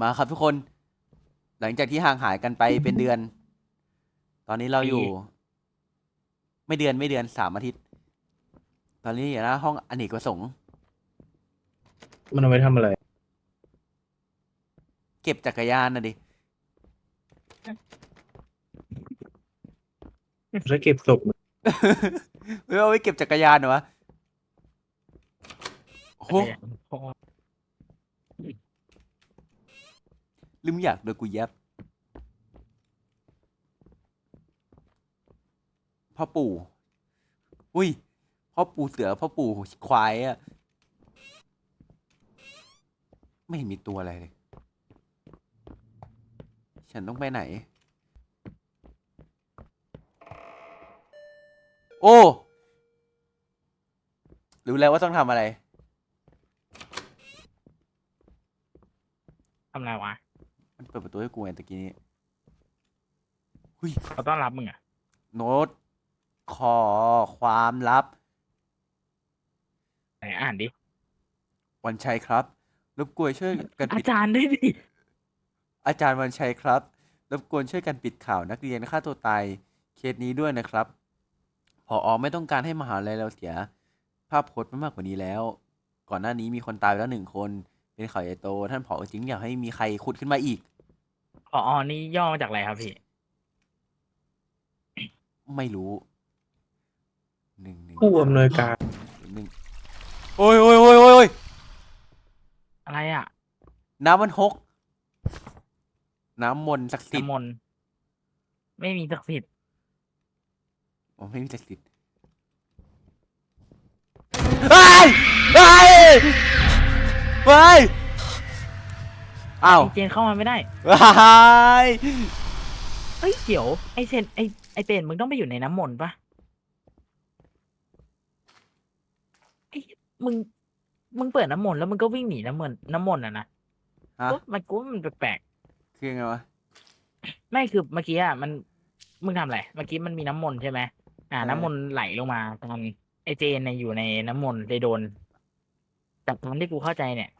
มาครับทุกคน หลังจากที่ห่างหายกันไปเป็นเดือน ตอนนี้เราอยู่ ไม่เดือนไม่เดือนสามอาทิตย์ ตอนนี้อยู่หน้าห้องอเนกประสงค์ มันเอาไว้ทำอะไร เก็บจักรยานนะดิแล้วเก็บศพมันเฮ้ยเอาไว้เก็บจักรยานเหรอวะโอ้โห ลืมอยากโดนกูแยบพ่อปู่ อุ้ย พ่อปู่เสือ พ่อปู่ควายอะไม่มีตัวอะไรเลย ฉันต้องไปไหน โอ้ รู้แล้วว่าต้องทำอะไร ทำไรวะ เปิดประตูให้กูไงตะกี้นี้หุยเขาต้อนรับมึงอะโน้ตขอความลับ ไหนอ่านดิ วันชัยครับ รบกวนช่วยกันอาปิด จารย์ด้วยดิ อาจารย์วันชัยครับ รบกวนช่วยกันปิดข่าวนักเรียนฆ่าตัวตายเคสนี้ด้วยนะครับ พออไม่ต้องการให้มหาลัยเราเสีย ภาพพจน์ไปมากกว่านี้แล้ว ก่อนหน้านี้มีคนตายไปแล้วหนึ่งคน เป็นข่าวใหญ่โต ท่านผอจริงอยากให้มีใครขุดขึ้นมาอีก พออนี่ย่อมาจากอะไรครับพี่ไม่รู้หนึ่งหนึ่งผู้อำนวยการหนึ่งโอ้ยโอ้ยโอ้ยโอ้ยโอ้ยอะไรอะน้ำมันหก น้ำมนต์ศักดิ์สิทธิ์น้ำมนต์ไม่มีศักดิ์สิทธิ์อ๋อไม่มีศักดิ์สิทธิ์ไอ้ไอ้ไอ้ย อ้าวไอเจนเข้ามาไม่ได้ไอ้ยเฮ้ยเดี๋ยวไอเซนไอไอเตนมึงต้องไปอยู่ในน้ำมนต์ปะไอมึง มึงเปิดน้ำมนต์แล้วมึงก็วิ่งหนีน้ำมนต์น้ำมนต์อะนะฮะก็มันกูว่ามันแปลกคือยังไงวะ ๆไม่คือเมื่อกี้อะมันมึงทำอะไรเมื่อกี้มันมีน้ำมนต์ใช่ไหมอ่า เออ น้ำมนต์ไหลลงมาตอนไอเจนเนี่ยอยู่ในน้ำมนต์เลยโดนจากตอนที่กูเข้าใจเนี่ย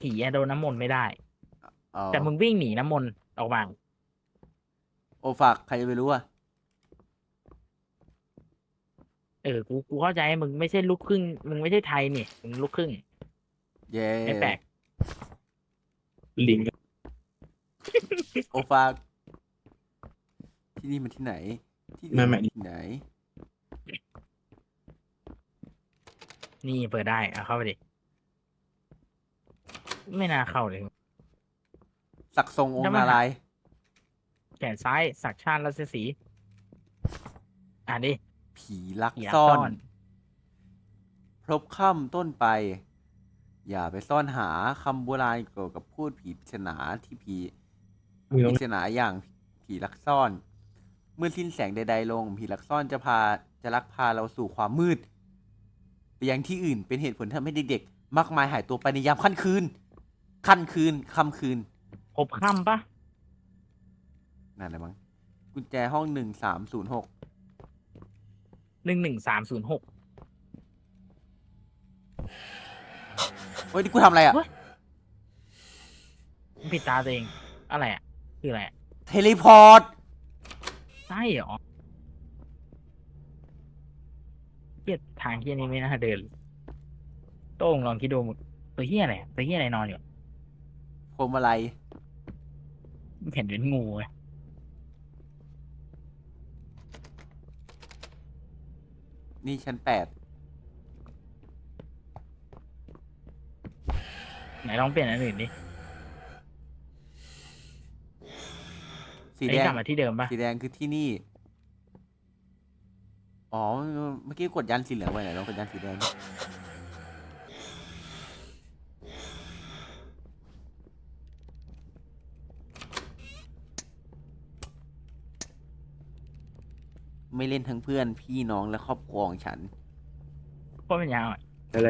ผีอะโดนน้ำมนต์ไม่ได้ อ๋อแต่มึงวิ่งหนีน้ำมนต์ออกมา โอ้ฝากใครจะไปรู้อะเออ กู กูเข้าใจมึงไม่ใช่ลูกครึ่ง มึงไม่ใช่ไทยนี่ มึงลูกครึ่ง เย้ไม่แปลก ลิงโอ้ฝาก ที่นี่มันที่ไหน ที่นี่ไม่ไม่มันที่ไหน นี่เปิดได้ เอาเข้าไปดิ ไม่น่าเข้าเลย สักทรงองทำค์ไมนารายณ์แขนซ้ายสักชาติราชสีห์อ่านดิผีลักอย่าซ่อนซ่อนพบค่ำต้นไป อย่าไปซ่อนหาคำโบราณเกี่ยวกับพูดผีปริศนาที่ผีมีตรงปริศนาอย่างผีลักซ่อน เมื่อสิ้นแสงใด ๆ ลง ผีลักซ่อนจะพาจะลักพาเราสู่ความมืดไปยังที่อื่นเป็นเหตุผลทำให้เด็กๆมากมายหายตัวไปในยามค่ำคืนค่ำคืนค่ำคืน พบค่ำปะนั่นแหละมั้งกุญแจห้องหนึ่งสามศูนย์หกหนึ่งหนึ่งสามศูนย์หกเฮ้ยนี่กูทำอะไรอะ ปิดตาตัวเอง อะไรอะ คืออะไรอะเทเลพอร์ต ใช่เหรอเฮียทางเฮียนี้ไม่น่าเดินโต้งลองคิดดูมึงตัวเฮียอะไรอะตัวเฮียอะไรนอนอยู่พวงมาลัย เห็นเป็นงูไงนี่ชั้นแปดไหนลองเปลี่ยนอันอื่นดิสีไอ้แดยงกลับมาที่เดิมปะสีแดงคือที่นี่ อ๋อ เมื่อกี้กดยันสีเหลืองไว้ไหนลองกดยันสีแดง ไม่เล่นทั้งเพื่อนพี่น้องและครอบครัวของฉันก็ตรเป็นยาวอะอะไร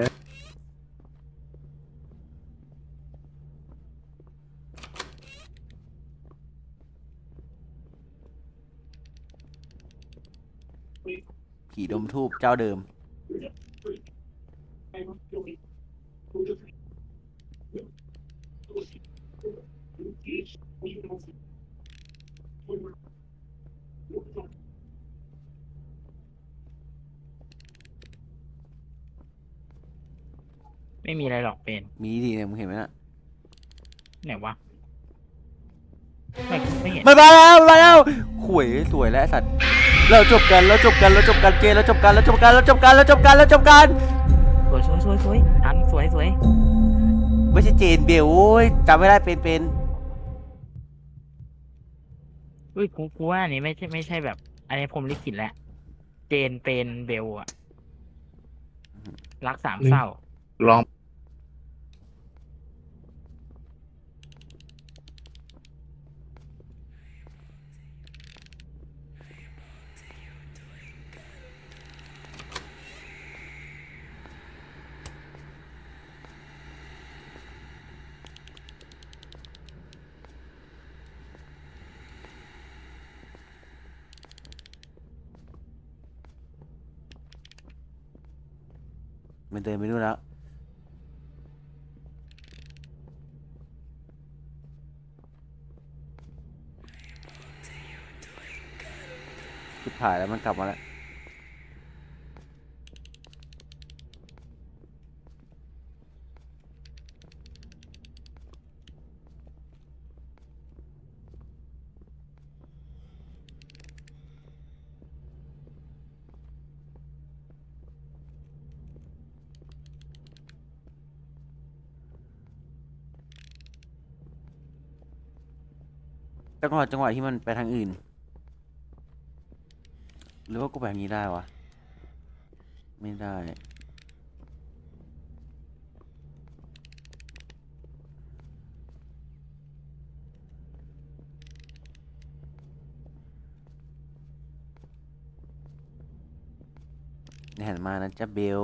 ผีดมทูบเจ้าเดิม มีอะไรหรอกเป็นมีดีเนี่ยมึงเห็นไหมน่ะไหนวะไม่ไม่เห็นมันมาแล้วมันมาแล้วขวยสวยแล้วไอ้สัตว์เราจบกันเราจบกันเราจบกันเกย์เราจบกันเราจบกันเราจบกันเราจบกันเราจบกันสวยสวยสวยสวยทันสวยสวยไม่ใช่เจนเบลโอ้ยจำไม่ได้เป็นเป็นอุ้ยกูกูว่าอันนี้ไม่ใช่ไม่ใช่แบบ อันนี้ผมลิขิตแล้วเจนเป็นเบลอะรักสามเศร้าลอง เดินไปนู่นแล้วสุดท้ายแล้วมันกลับมาแล้ว จังหวะจังหวะที่มันไปทางอื่น หรือว่ากูไปทางนี้ได้วะ ไม่ได้ หันมานะจ๊ะเบล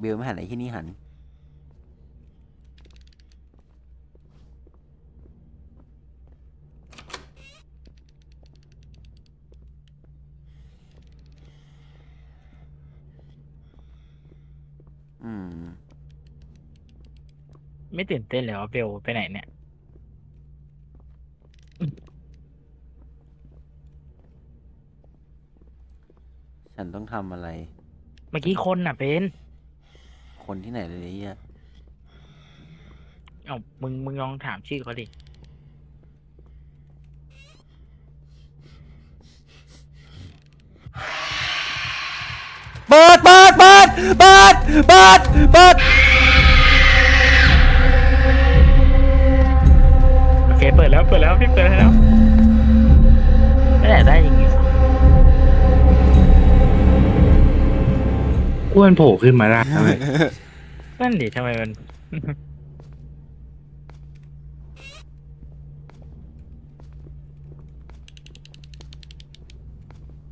เบลไม่หันไหนที่นี่หัน อืม ไม่ตื่นเต้นเลยว่าเบลไปไหนเนี่ย ฉันต้องทำอะไร เมื่อกี้คนน่ะเป็นคนที่ไหนเลยไอ้เฮียเอ้ามึงมึงลองถามชื่อเขาดิเปิดเปิดเปิดเปิดเปิดเปิด เคเปิดแล้วเปิดแล้วพี่เปิดแล้วไม่ได้ได้ยังไงอ้วนโผล่ขึ้นมาได้ทำไมนั่นดิทำไมมัน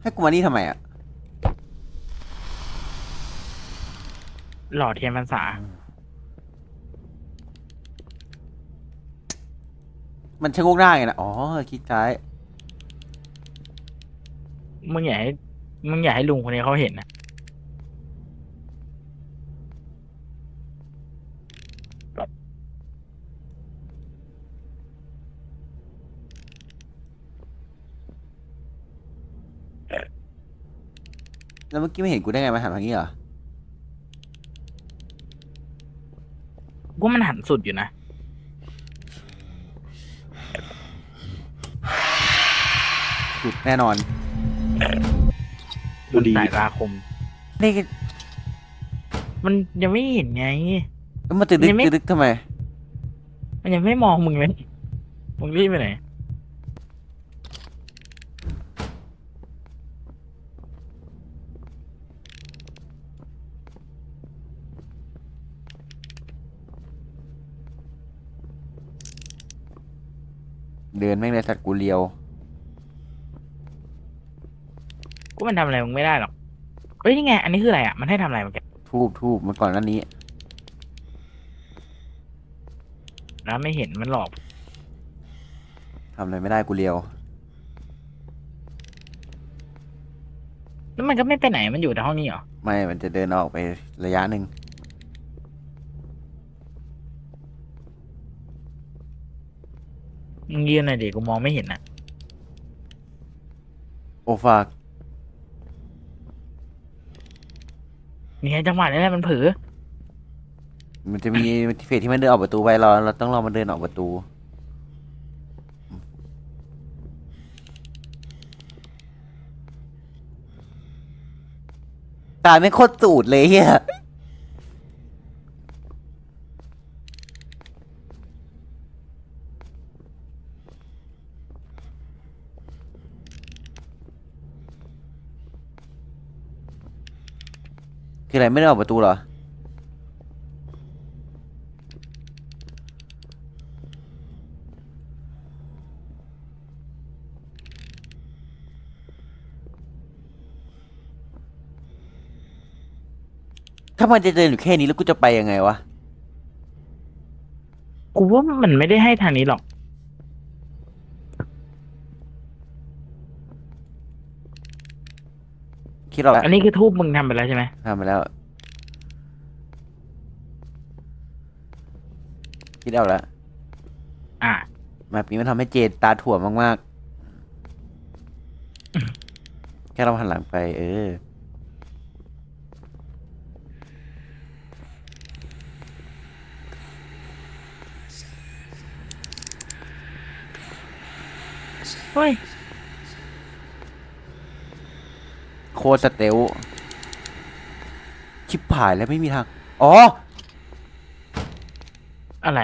ให้กูมานี่ทำไมอะ หล่อเทียนพรรษา มันชะโงกหน้าไงนะอ๋อคลิกซ้าย มึงอยากให้มึงอยากให้ลุงคนนี้เขาเห็นนะแล้วเมื่อกี้ไม่เห็นกูได้ไงมาหันทางนี้เหรอ กูว่ามันหันสุดอยู่นะ สุดแน่นอน ดูดี สายตาคม นี่ก็มันยังไม่เห็นไง แล้วมาตึกดึกยังไม่ตึกดึกทำไม มันยังไม่มองมึงเลย มึงรีบไปไหน เดินแม่งเลยสัตว์กูเลียว กู มันทำอะไรมึงไม่ได้หรอกเฮ้ยนี่ไง อันนี้คืออะไรอะ มันให้ทำอะไรมึงแกทูบทูบมาก่อนหนั้นนี้ แล้วไม่เห็นมันหลอกทำอะไรไม่ได้กูเลียว แล้วมันก็ไม่ไปไหนมันอยู่ในห้องนี้เหรอ ไม่ มันจะเดินออกไประยะหนึ่ง มึงยืนหน่อยดิกูมองไม่เห็นอะ โอฟาก นี่ไงจังหวะนี้แหละมันเผลอมันจะมีเฟสที่มันเดินออกประตูไปเราเราต้องรอมันเดินออกประตู ตายไม่โคตรสูดเลยเฮีย คืออะไรไม่ได้ออกประตูเหรอ ถ้ามันจะเดินอยู่แค่นี้แล้วกูจะไปยังไงวะ กูว่ามันไม่ได้ให้ทางนี้หรอก คิดออกแล้วอันนี้คือทูบมึงทำไปแล้วใช่ไหมทำไปแล้วคิดเอาแล้วอ่าแบบนี้มันทำให้เจนตาถั่วมากๆ แค่เราหันหลังไป เออ เฮ้ย โคตรสเตลชิบหายแล้วไม่มีทาง อ๋อ อะไร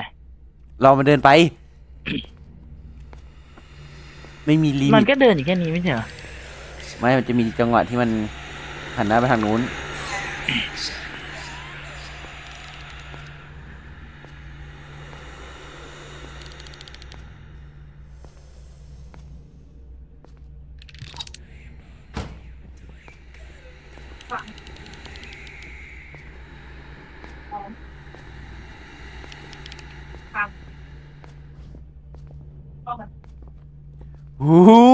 เรามาเดินไป ไม่มีลิมัมินตก็เดินอยู่แค่นี้ไม่ใช่เหรอ ไม่มันจะมีจังหวะที่มันหันหน้าไปทางนู้น ฮู้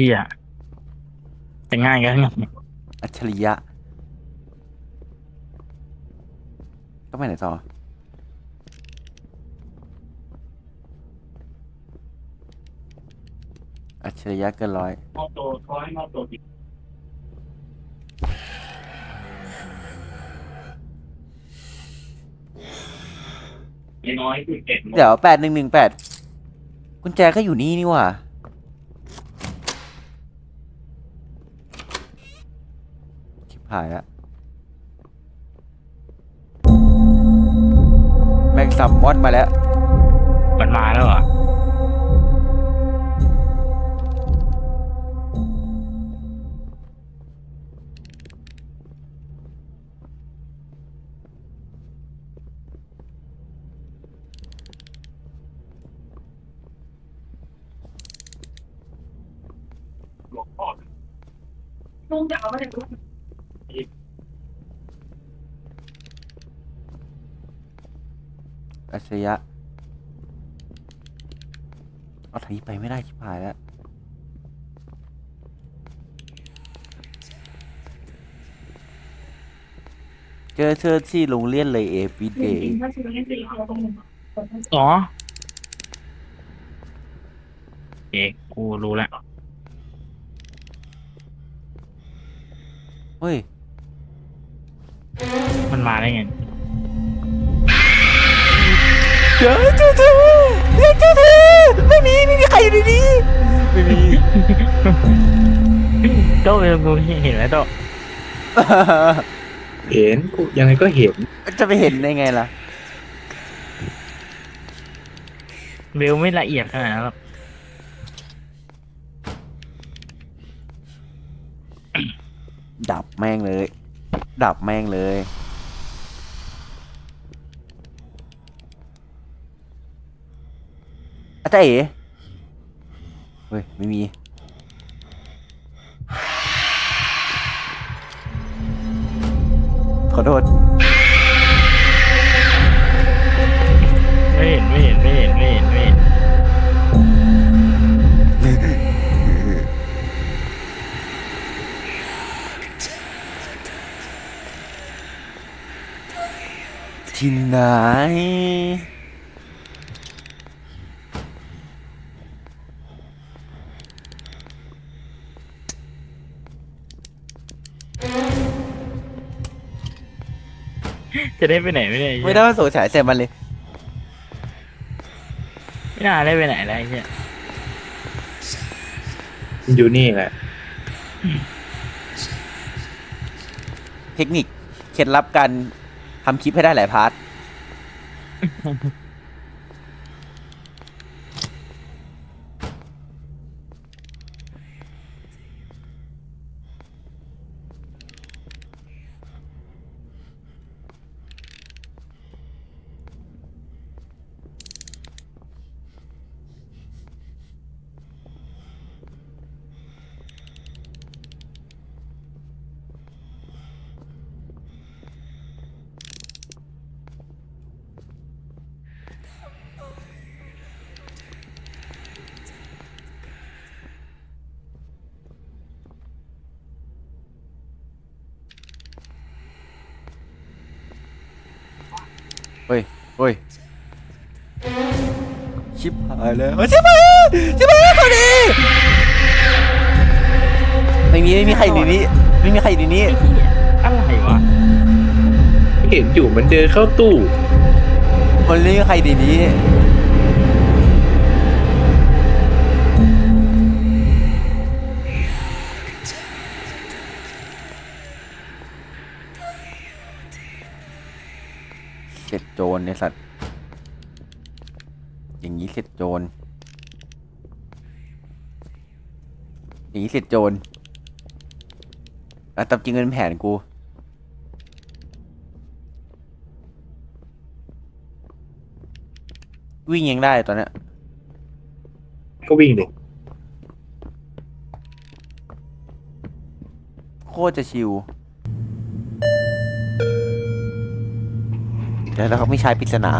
เอียจะง่ายกันไงอัจฉริยะต้องไปไหนต่ออัจฉริยะเกินร้อยมอบตัวเขาให้มอบตัวผิดน้อยคือเจ็ดโมงเดี๋ยวแปดหนึ่งหนึ่งแปดกุญแจก็อยู่นี่นี่หว่า ชิบ หายละแม่งซัมมอนมาแล้ว มันมาแล้วเหรอหลวงพ่ อลุงจะเอามาจากลุงอัจฉริยะเอาทางนี้ไปไม่ได้ชิบหายแล้วเจอเธอที่โรงเรียนเลยเอฟวีเดย์ถ้าซื้อให้สี่เอาตรงนี้อ๋อเอกกูรู้แล้วเฮ้ย มันมาได้ไง เจอเจอเธอเรียกเจอเธอไม่มีไม่มีใครอยู่ในนี้ไม่มี โต้เป็นกูเห็นไหมโต้เห็นกูยังไงก็เห็น จะไปเห็นได้ไงล่ะ เบลไม่ละเอียดขนาดนั้นหรอกดับแม่งเลย ดับแม่งเลย อาจารย์เอ๋เฮ้ย ไม่มี ขอโทษ ไม่เห็นไม่เห็นไม่เห็นไม่เห็นไม่เห็นที่ไหน จะได้ไปไหนไม่ได้ไอ้เหี้ยไม่ได้มาสงสัยใส่มันเลย ไม่น่าได้ไปไหนแล้วไอ้เหี้ยมันอยู่นี่แหละ เทคนิค เคล็ดลับการทำคลิปให้ได้หลายพาร์ท เฮ้ยเฮ้ยชิบหายแล้วชิบหายชิบหายแล้วคนนี้ไม่มีไม่มีใครอยู่ในนี้ไม่มีใครอยู่ในนี้ไอ้เหี้ยอะไรวะเห็นอยู่มันเดินเข้าตู้มันไม่มีใครอยู่ในนี้ ร็จโจรเนี่ยสัตว์ อย่างนี้เสร็จโจร อย่างนี้เสร็จโจรอะตามจริงเป็นแผนกูวิ่งยังได้ตอนเนี้ยก็วิ่งเลยโคตรจะชิว เดี๋ยวแล้วเขาไม่ใช้ปริศนา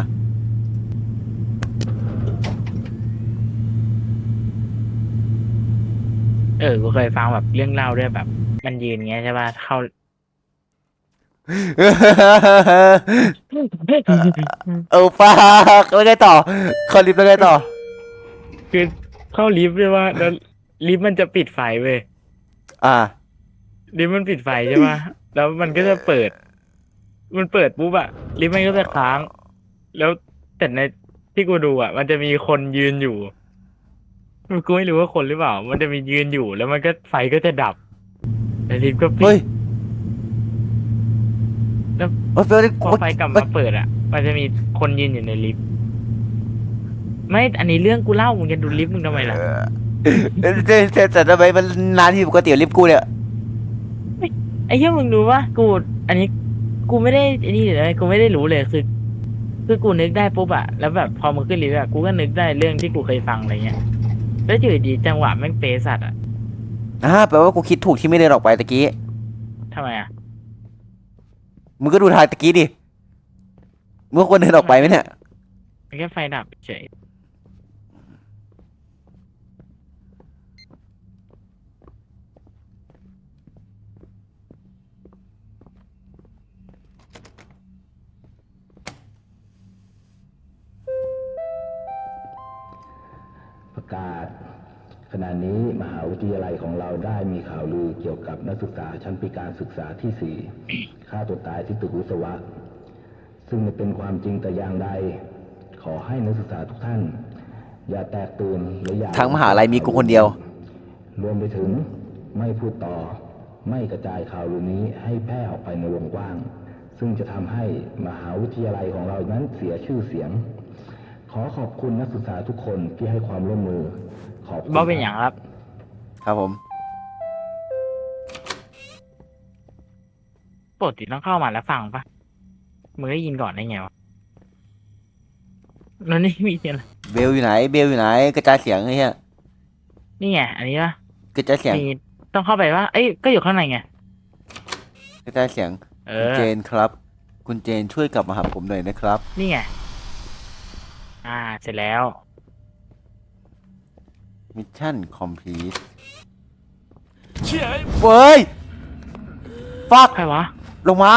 เออ กูเคยฟังแบบเรื่องเล่าด้วยแบบ มันยืนอย่างเงี้ยใช่ป่ะ เข้า เออปากแล้วไงต่อคอลิฟต์แล้วไงต่อ คือเข้าลิฟต์ด้วยว่า แล้วลิฟต์มันจะปิดไฟเว้ย อ่า ลิฟต์มันปิดไฟใช่ป่ะ แล้วมันก็จะเปิด มันเปิดปุ๊บอะลิฟต์มันก็จะค้าง แล้วแต่ในที่กูดูอะมันจะมีคนยืนอยู่กูไม่รู้ว่าคนหรือเปล่า มันจะมียืนอยู่ แล้วมันก็ไฟก็จะดับแล้วลิฟต์ก็ปิเฮ้ยดแล้วเฮ้ยเฟลพอไฟกลับมาเปิดอะมันจะมีคนยืนอยู่ในลิฟต์ไม่อันนี้เรื่องกูเล่ามึงจะดูลิฟต์มึงทำไมล่ะแต่แต่แต่แต่ทำไมมันนานที่ปกติลิฟต์กูเนี่ย ไอ้เหี้ยมึงรู้ว่ากู อันนี้ กูไม่ได้ไอ้นี่เลยกูไม่ได้รู้เลยคือคือกูนึกได้ปุ๊บอะแล้วแบบพอมึงขึ้นลิฟต์อะกูก็นึกได้เรื่องที่กูเคยฟังอะไรเงี้ยแล้วอยู่ดีจังหวะแม่งเปสัตว์อะอ่าแปลว่ากูคิดถูกที่ไม่เดินออกไปตะกี้ทำไมอะมึงก็ดูทางตะกี้ดิมึงควรเดินออกไปไหมเนี่ยมันแค่ไฟดับเฉย ประกาศ ขณะนี้มหาวิทยาลัยของเราได้มีข่าวลือเกี่ยวกับนักศึกษาชั้นปีการศึกษาที่สี่ฆ่าตัวตายที่ตึกวิศวะ ซึ่งไม่เป็นความจริงแต่อย่างใด ขอให้นักศึกษาทุกท่าน อย่าแตกตื่นและอย่าทั้งมหาลัยมีกูคนเดียว รวมไปถึงไม่พูดต่อไม่กระจายข่าวลือนี้ให้แพร่ออกไปในวงกว้าง ซึ่งจะทำให้มหาวิทยาลัยของเรานั้นเสียชื่อเสียง ขอขอบคุณนักศึกษาทุกคนที่ให้ความร่วมมือ ขอบคุณบ่เป็นอย่างครับ ครับผม ปกติต้องเข้ามาแล้วฟังปะมึงได้ยินก่อนได้ไงวะแล้วนี่มีอะไรเบลอยู่ไหน เบลอยู่ไหน กระจายเสียงไอ้เหี้ยนี่ไง อันนี้ปะกระจายเสียง มีต้องเข้าไปว่าเอ้ย ก็อยู่ข้างในไง กระจายเสียง เอคุณอ เจนครับ คุณเจนช่วยกลับมาหาผมหน่อยนะครับ นี่ไง อ่า เสร็จแล้ว มิชชั่นคอมพลีทเฮ้ย ฟัก ใครวะ ลงมา